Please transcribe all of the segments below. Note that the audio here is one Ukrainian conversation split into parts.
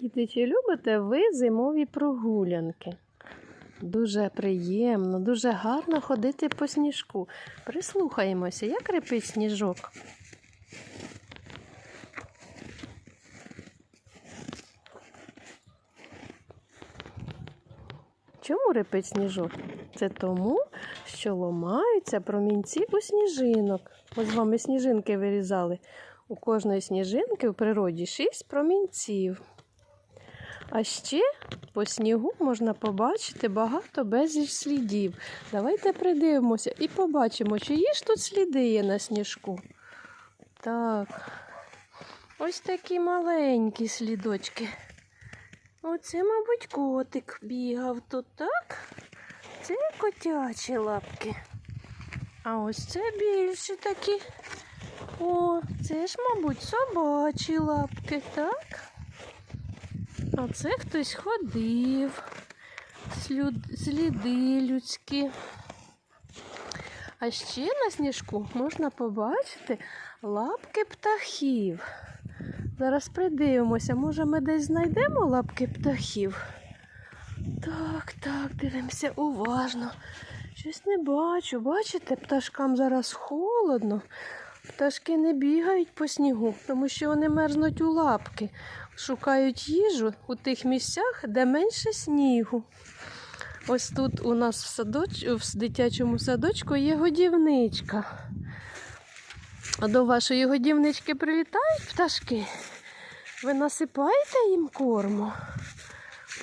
Діти, чи любите ви зимові прогулянки? Дуже приємно, дуже гарно ходити по сніжку. Прислухаємося, як репить сніжок. Чому репить сніжок? Це тому, що ломаються промінці у сніжинок. Ми з вами сніжинки вирізали. У кожної сніжинки в природі шість промінців. А ще по снігу можна побачити багато безліч слідів. Давайте придивимося і побачимо, чиї ж тут сліди є на сніжку. Так, ось такі маленькі слідочки. Оце, мабуть, котик бігав тут, так? Це котячі лапки. А ось це більші такі. О, це ж, мабуть, собачі лапки, так? А це хтось ходив. Сліди людські. А ще на сніжку можна побачити лапки птахів. Зараз придивимося, може ми десь знайдемо лапки птахів. Так, так, дивимося уважно. Щось не бачу. Бачите, пташкам зараз холодно. Пташки не бігають по снігу, тому що вони мерзнуть у лапки. Шукають їжу у тих місцях, де менше снігу. Ось тут у нас в, садоч... в дитячому садочку є годівничка. А до вашої годівнички прилітають пташки. Ви насипаєте їм корму?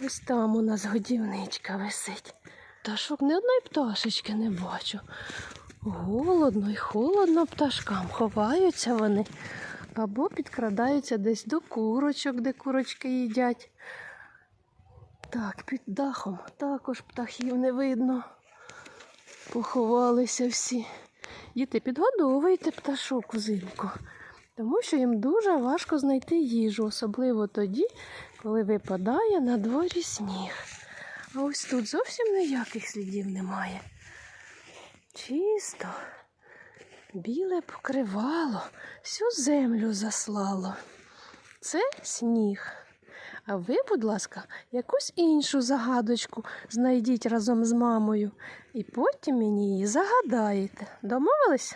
Ось там у нас годівничка висить. Пташок ні одної пташечки не бачу. Голодно і холодно пташкам. Ховаються вони або підкрадаються десь до курочок, де курочки їдять. Так, під дахом також птахів не видно. Поховалися всі. Діти, підгодовуйте пташок взимку, тому що їм дуже важко знайти їжу, особливо тоді, коли випадає на дворі сніг. А ось тут зовсім ніяких слідів немає. Чисто, біле покривало, всю землю заслало. Це сніг. А ви, будь ласка, якусь іншу загадочку знайдіть разом з мамою і потім мені її загадаєте. Домовилися?